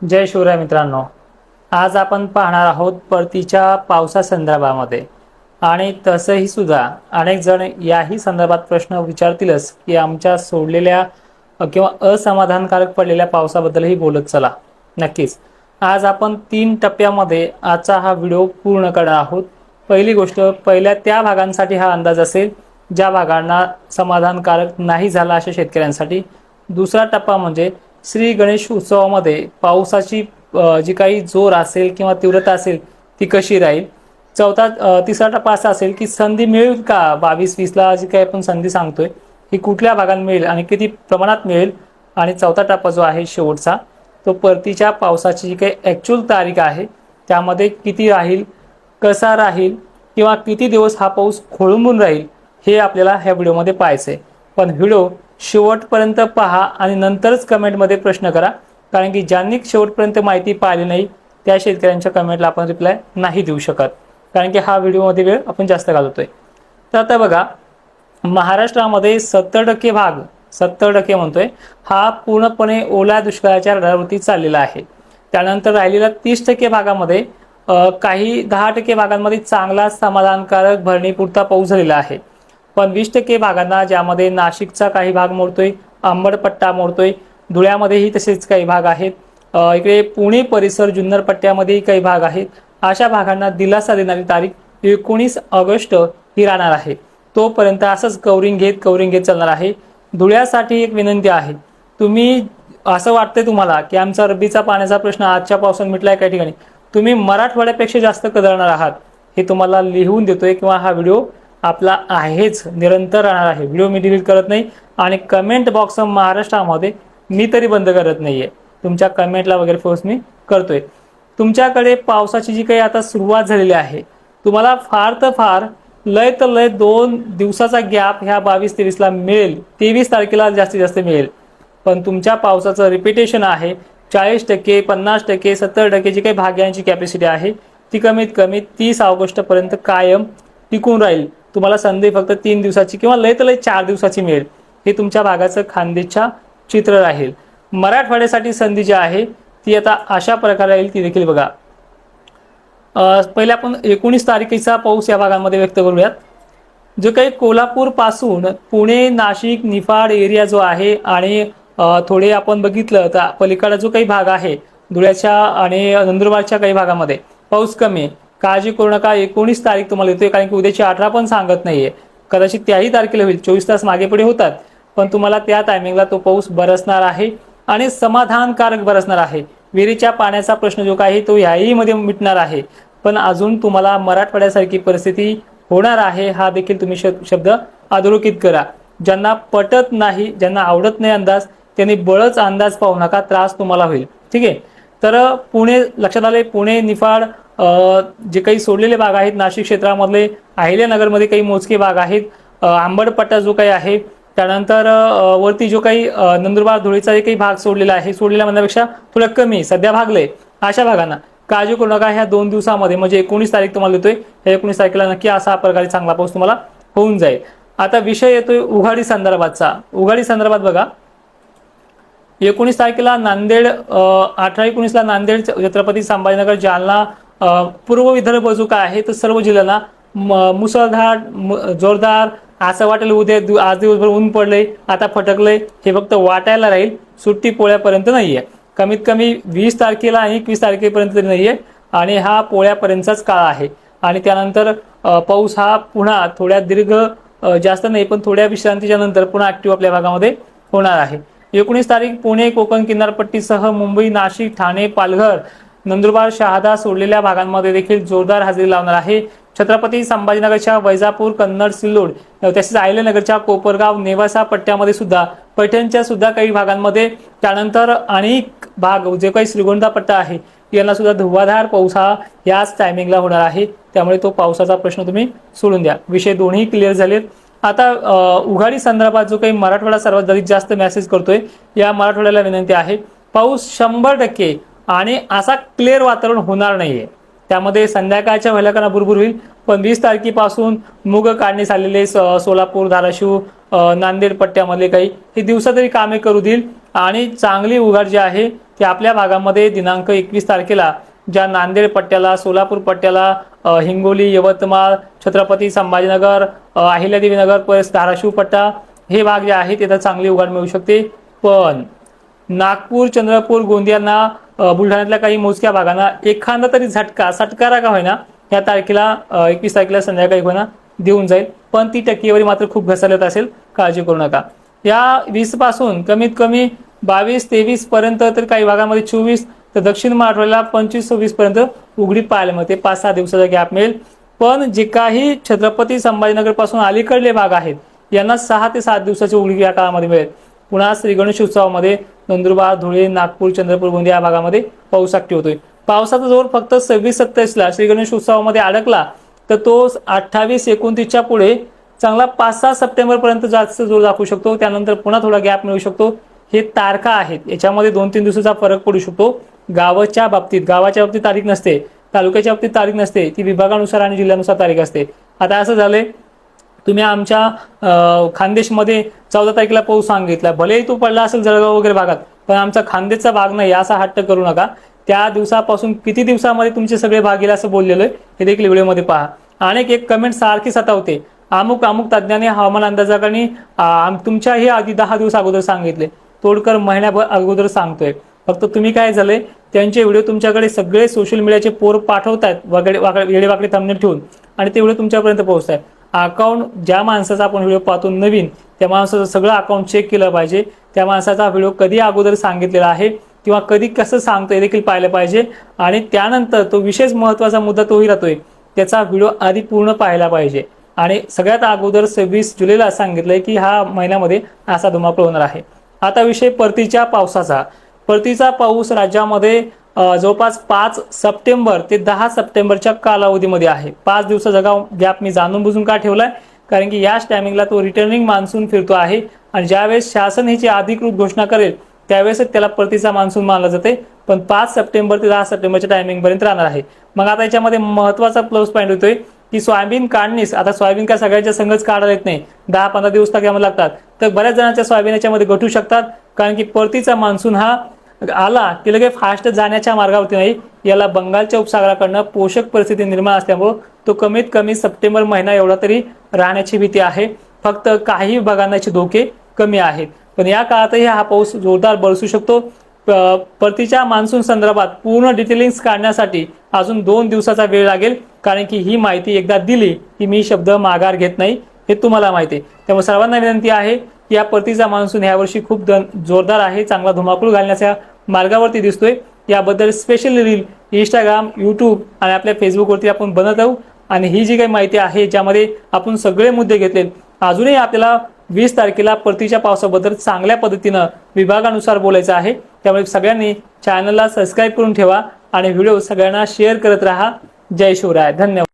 जय शिवराय मित्रांनो. आज आपण पाहणार आहोत परतीच्या पावसा संदर्भामध्ये. आणि तसंही सुद्धा अनेक जण याही संदर्भात प्रश्न विचारतीलच की आमच्या सोडलेल्या किंवा असमाधानकारक पडलेल्या पावसाबद्दलही बोलत चला. नक्कीच. आज आपण तीन टप्प्यामध्ये आजचा हा व्हिडिओ पूर्ण करणार आहोत. पहिली गोष्ट पहिल्या त्या भागांसाठी हा अंदाज असेल ज्या भागांना समाधानकारक नाही झाला अशा शेतकऱ्यांसाठी. दुसरा टप्पा म्हणजे श्री गणेश उत्सवामध्ये पावसाची जी काही जोर असेल किंवा तीव्रता असेल ती कशी राहील? चौथा तिसरा टप्पा असा असेल की संधी मिळेल का? बावीस वीसला जी काही आपण संधी सांगतोय ही कुठल्या भागात मिळेल आणि किती प्रमाणात मिळेल? आणि चौथा टप्पा जो आहे शेवटचा तो परतीच्या पावसाची जी काही ॲक्च्युअल तारीख आहे त्यामध्ये किती राहील कसा राहील किंवा किती दिवस हा पाऊस खोळंबून राहील हे आपल्याला ह्या व्हिडिओमध्ये पाहायचं आहे पण व्हिडिओ शेवटपर्यंत पहा आणि नंतरच कमेंटमध्ये प्रश्न करा. कारण की ज्यांनी शेवटपर्यंत माहिती पाहिली नाही त्या शेतकऱ्यांच्या कमेंटला आपण रिप्लाय नाही देऊ शकत. कारण की हा व्हिडिओमध्ये वेळ आपण जास्त घालवतोय. तर आता बघा महाराष्ट्रामध्ये सत्तर टक्के भाग सत्तर टक्के म्हणतोय हा पूर्णपणे ओल्या दुष्काळाच्या रडावरती चाललेला आहे. त्यानंतर राहिलेल्या तीस टक्के भागामध्ये काही दहा टक्के भागांमध्ये चांगला समाधानकारक भरणीपुरता पाऊस झालेला आहे. पण वीस टक्के भागांना ज्यामध्ये नाशिकचा काही भाग मोडतोय अंबडपट्टा मोडतोय धुळ्यामध्येही तसेच काही भाग आहेत. इकडे पुणे परिसर जुन्नर पट्ट्यामध्येही काही भाग आहेत. अशा भागांना दिलासा देणारी तारीख एकोणीस ऑगस्ट ही राहणार आहे. तोपर्यंत असंच कवरिंग घेत कवरिंग घेत चालणार आहे. धुळ्यासाठी एक विनंती आहे. तुम्ही असं वाटतंय तुम्हाला की आमचा रब्बीचा पाण्याचा प्रश्न आजच्या पावसाने मिटलाय काही ठिकाणी? तुम्ही मराठवाड्यापेक्षा जास्त कदळणार आहात हे तुम्हाला लिहून देतोय किंवा हा व्हिडिओ आपला आहेच निरंतर राहणार आहे. व्हिडिओ मी डिलीट करत नाही आणि कमेंट बॉक्स महाराष्ट्रामध्ये मी तरी बंद करत नाही आहे तुमच्या कमेंटला वगैरे फोर्स मी करतोय. तुमच्याकडे पावसाची जी काही आता सुरुवात झालेली आहे तुम्हाला फार तर फार लय तर लय दोन दिवसाचा गॅप ह्या बावीस तेवीसला मिळेल. तेवीस तारखेला जास्तीत जास्त मिळेल. पण तुमच्या पावसाचं रिपिटेशन आहे चाळीस टक्के पन्नास टक्के सत्तर टक्के जी काही भाग्यांची कॅपॅसिटी आहे ती कमीत कमी तीस ऑगस्टपर्यंत कायम टिकून राहील. तुम्हाला संधी फक्त तीन दिवसाची किंवा लय तर लय चार दिवसाची मिळेल. हे तुमच्या भागाचं खानदेशच्या चित्र राहील. मराठवाड्यासाठी संधी जी आहे ती आता अशा प्रकारे राहील ती देखील बघा. पहिले आपण एकोणीस तारखेचा पाऊस या भागांमध्ये व्यक्त करूयात. जो काही कोल्हापूरपासून पुणे नाशिक निफाड एरिया जो आहे आणि थोडे आपण बघितलं तर पलीकडा जो काही भाग आहे धुळ्याच्या आणि नंदुरबारच्या काही भागामध्ये पाऊस कमी आहे. काळजी करू नका एकोणीस तारीख तुम्हाला येतोय कारण की उद्याची अठरा पण सांगत नाहीये. कदाचित त्याही तारखेला होईल चोवीस तास मागे पुढे होतात. पण तुम्हाला त्या टायमिंगला तो पाऊस बरसणार आहे आणि समाधानकारक बरसणार आहे. विहिरीच्या पाण्याचा प्रश्न जो काही तो याही मध्ये मिटणार आहे. पण अजून तुम्हाला मराठवाड्यासारखी परिस्थिती होणार आहे हा देखील तुम्ही शब्द अधोरेखित करा. ज्यांना पटत नाही ज्यांना आवडत नाही अंदाज त्यांनी बळच अंदाज पाहू नका त्रास तुम्हाला होईल. ठीक आहे? तर पुणे लक्षात आले पुणे निफाड जे काही सोडलेले भाग आहेत नाशिक क्षेत्रामधले अहिल्यानगरमध्ये काही मोजके भाग आहेत. आंबडपट्टा जो काही आहे त्यानंतर वरती जो काही नंदुरबार धुळेचा जे काही भाग सोडलेला आहे. सोडलेल्या म्हणण्यापेक्षा थोडं कमी सध्या भागले अशा भागांना. काळजी करू नका ह्या दोन दिवसामध्ये म्हणजे एकोणीस तारीख तुम्हाला देतोय. ह्या एकोणीस तारखेला नक्की असा प्रकारे चांगला पाऊस तुम्हाला होऊन जाईल. आता विषय येतोय उघाडी संदर्भातचा. उघाडी संदर्भात बघा. एकोणीस तारखेला नांदेड अठरा एकोणीसला नांदेड छत्रपती संभाजीनगर जालना पूर्व विदर्भ जो काय आहे तर सर्व जिल्ह्यांना मुसळधार जोरदार असं वाटेल उद्या आज दिवसभर ऊन पडले आता फटकलंय हे फक्त वाटायला राहील सुट्टी पोळ्यापर्यंत नाहीये. कमीत कमी वीस तारखेला आणि एकवीस तारखेपर्यंत तरी नाहीये आणि हा पोळ्यापर्यंतचाच काळ आहे. आणि त्यानंतर पाऊस हा पुन्हा थोड्या दीर्घ जास्त नाही पण थोड्या विश्रांतीच्या नंतर पुन्हा ऍक्टिव्ह आपल्या भागामध्ये होणार आहे. एकोणीस तारीख पुणे कोकण किनारपट्टीसह मुंबई नाशिक ठाणे पालघर नंदुरबार शहादा सोडलेल्या भागांमध्ये देखील जोरदार हजेरी लावणार आहे. छत्रपती संभाजीनगरच्या वैजापूर कन्नड सिल्लोड तसेच आयल्यानगरच्या कोपरगाव नेवासा पट्ट्यामध्ये सुद्धा पैठणच्या सुद्धा काही भागांमध्ये त्यानंतर अनेक भाग जे काही श्रीगोंदा पट्टा आहे यांना सुद्धा धुवाधार पाऊस हा याच टायमिंगला होणार आहे. त्यामुळे तो पावसाचा प्रश्न तुम्ही सोडून द्या. विषय दोन्ही क्लिअर झालेत. आता उघाडी संदर्भात जो काही मराठवाडा सर्वात जास्त मेसेज करतोय या मराठवाड्याला विनंती आहे. पाऊस शंभर टक्के आणि असा क्लिअर वातावरण होणार नाहीये. त्यामध्ये संध्याकाळच्या व्हायला भरपूर होईल पण वीस तारखेपासून मुग काढणी झालेले स- सोलापूर धाराशिव नांदेड पट्ट्यामधले काही हे दिवसा तरी कामे करू देईल. आणि चांगली उघाड जी आहे ती आपल्या भागामध्ये दिनांक एकवीस तारखेला ज्या नांदेड पट्ट्याला सोलापूर पट्ट्याला हिंगोली यवतमाळ छत्रपती संभाजीनगर अहिल्यादेवीनगर अहिल्यादेवी नगर परत धाराशिव पट्टा हे भाग जे आहे तिथं चांगली उघाड मिळू शकते. पण नागपूर चंद्रपूर गोंदियांना बुलढाण्यातल्या काही मोजक्या भागांना एखादा तरी झटका सटकारा का होईना या तारखेला एकवीस तारखेला संध्याकाळी होईना देऊन जाईल. पण ती टक्केवारी मात्र खूप घसरत असेल काळजी करू नका. या वीसपासून कमीत कमी बावीस तेवीस पर्यंत तर काही भागामध्ये चोवीस तर दक्षिण मराठवाड्याला पंचवीस सव्वीस पर्यंत उघडी पाहायला मिळते. पाच सहा दिवसाचा गॅप मिळेल. पण जे काही छत्रपती संभाजीनगरपासून अलीकडले भाग आहेत यांना सहा ते सात दिवसाची उघडी या काळामध्ये मिळेल. पुन्हा श्री गणेश उत्सवामध्ये नंदुरबार धुळे नागपूर चंद्रपूर गोंदिया या भागामध्ये पाऊस ऍक्टिव्ह होतोय पावसाचा जोर फक्त सव्वीस सत्तावीसला श्री गणेश उत्सवामध्ये अडकला तर तो अठ्ठावीस एकोणतीसच्या पुढे चांगला पाच सहा सप्टेंबर पर्यंत जास्त जोर दाखवू शकतो. त्यानंतर पुन्हा थोडा गॅप मिळू शकतो. हे तारखा आहेत. याच्यामध्ये दोन तीन दिवसाचा फरक पडू शकतो. गावाच्या बाबतीत गावाच्या बाबतीत तारीख नसते तालुक्याच्या बाबतीत तारीख नसते ती विभागानुसार आणि जिल्ह्यानुसार तारीख असते. आता असं झालंय तुम्ही आमच्या खानदेशमध्ये चौदा तारखेला पाऊस सांगितला. भलेही तो पडला असेल जळगाव वगैरे भागात पण आमचा खानदेशचा भाग नाही असा हट्ट करू नका. त्या दिवसापासून किती दिवसामध्ये तुमचे सगळे भाग येईल असं बोललेलं आहे हे देखील व्हिडिओमध्ये पहा. अनेक एक कमेंट सारखी सतावते. अमुक अमुक तज्ज्ञाने हवामान अंदाजाकडे तुमच्याही आधी दहा दिवस अगोदर सांगितले. तोडकर महिन्याभर अगोदर सांगतोय. फक्त तुम्ही काय झाले त्यांचे व्हिडिओ तुमच्याकडे सगळे सोशल मीडियाचे पोर पाठवतायत वगैरे वेडेवाकडे थंबनेल ठेवून. आणि ते व्हिडिओ तुमच्यापर्यंत पोहोचत आहे अकाउंट ज्या माणसाचा आपण व्हिडिओ पाहतो नवीन त्या माणसाचं सगळं अकाउंट चेक केलं पाहिजे. त्या माणसाचा व्हिडिओ कधी अगोदर सांगितलेला आहे किंवा कधी कसं सांगतो हे देखील पाहिलं पाहिजे. आणि त्यानंतर तो विशेष महत्त्वाचा मुद्दा तोही राहतोय. त्याचा व्हिडिओ आधी पूर्ण पाहायला पाहिजे. आणि सगळ्यात अगोदर सव्वीस जुलैला सांगितलंय की ह्या महिन्यामध्ये असा धुमाकूळ होणार आहे. आता विषय परतीच्या पावसाचा. परतीचा पाऊस राज्यामध्ये जवळपास पाच सप्टेंबर ते दहा सप्टेंबरच्या कालावधीमध्ये आहे. पाच दिवसाचा गॅप मी जाणून बुजून का ठेवलाय? कारण की याच टायमिंगला तो रिटर्निंग मान्सून फिरतो आहे आणि ज्यावेळेस शासन ह्याची अधिकृत घोषणा करेल त्यावेळेस त्याला परतीचा मान्सून मानला जाते. पण पाच सप्टेंबर ते दहा सप्टेंबरच्या टायमिंगपर्यंत राहणार आहे. मग आता याच्यामध्ये महत्त्वाचा प्लस पॉईंट होतोय की सोयाबीन काढणीस आता सोयाबीन काय सगळ्यांच्या संघच काढायला येत नाही. दहा पंधरा दिवस तर यामध्ये लागतात. तर बऱ्याच जणांच्या सोयाबीन याच्यामध्ये घटू शकतात. कारण की परतीचा मान्सून हा आला की लगेच फास्ट जाण्याच्या मार्गावरती नाही. याला बंगालच्या उपसागराकडनं पोषक परिस्थिती निर्माण असल्यामुळं तो कमीत कमी सप्टेंबर महिना एवढा तरी राहण्याची भीती आहे. फक्त काही भागांनाचे धोके कमी आहेत. पण या काळातही हा पाऊस जोरदार बरसू शकतो. परतीच्या मान्सून संदर्भात पूर्ण डिटेलिंग्स काढण्यासाठी अजून दोन दिवसाचा वेळ लागेल. कारण की ही माहिती एकदा दिली की मी शब्द माघार घेत नाही हे तुम्हाला माहिती आहे. त्यामुळे सर्वांना विनंती आहे या परतीचा मान्सून यावर्षी खूप दन जोरदार आहे चांगला धुमाकूळ घालण्याच्या मार्गावरती दिसतोय. याबद्दल स्पेशल रील इंस्टाग्राम यूट्यूब आणि आपल्या फेसबुकवरती आपण बनत आहोत आणि ही जी काही माहिती आहे ज्यामध्ये आपण सगळे मुद्दे घेतले अजूनही आपल्याला वीस तारखेला परतीच्या पावसाबद्दल चांगल्या पद्धतीनं विभागानुसार बोलायचं आहे. त्यामुळे सगळ्यांनी चॅनलला सबस्क्राईब करून ठेवा आणि व्हिडिओ सगळ्यांना शेअर करत राहा. जय शिवराय. धन्यवाद.